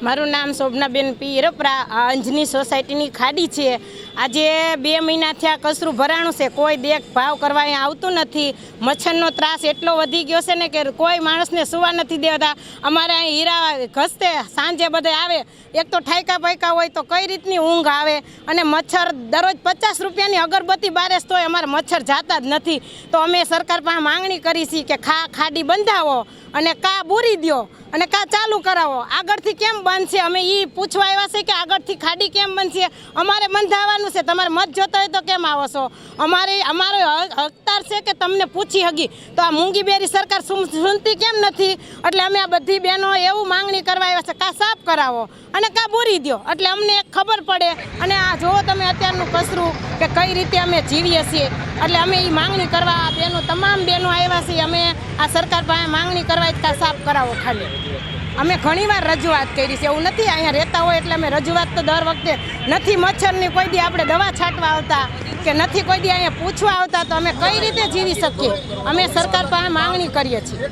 મારું નામ? શોભનાબેન પી રપરા આ અંજની સોસાયટીની ખાડી છે. આજે બે મહિના થયા કચરું ભરાણું છે. કોઈ દેખ ભાવ કરવા અહીંયા આવતું નથી. મચ્છરનો ત્રાસ એટલો વધી ગયો છે ને કે કોઈ માણસને સુવા નથી દેતા. અમારે અહીં હીરા ઘસતે સાંજે બધે આવે. એક તો ઠાયકા પાયકા હોય તો કઈ રીતની ઊંઘ આવે? અને મચ્છર દરરોજ પચાસ રૂપિયાની અગરબત્તી બારે તોય અમારે મચ્છર જાતા જ નથી. તો અમે સરકાર પાસે માંગણી કરી છે કે ખા ખાડી બંધાવો અને કા બૂરી દ્યો અને કા ચાલુ કરાવો. આગળથી કેમ બંધ છે અમે એ પૂછવા આવ્યા છે કે આગળથી ખાડી કેમ બનશે? અમારે બંધાવવાનું છે, તમારે મત જોતા હોય તો કેમ આવો છો? અમારે અમારો હકદાર છે કે તમને પૂછી હગી. તો આ મૂંગી બેરી સરકાર સુન- સુનતી કેમ નથી? એટલે અમે આ બધી બહેનો એવું માંગણી કરવા આવ્યા છે કા સાફ કરાવો. અને કા બોરી દ્યો? એટલે અમને ખબર પડે. અને આ જુઓ તમે અત્યારનું કસરું કે કઈ રીતે અમે જીવીએ છીએ. એટલે અમે એ માંગણી કરવા આ બહેનો તમામ બહેનો આવ્યા છીએ. અમે આ સરકાર પાસે માંગણી કરવા કા સાફ કરાવો ખાલી. અમે ઘણીવાર રજૂઆત કરી છે. એવું નથી, અહીંયા રહેતા હોય એટલે અમે રજૂઆત તો દર વખતે નથી મચ્છરની કોઈ દી આપણે દવા છાંટવા આવતા કે નથી કોઈ દી અહીંયા પૂછવા આવતા, તો અમે કઈ રીતે જીવી શકીએ? અમે સરકાર પાસે માંગણી કરીએ છીએ.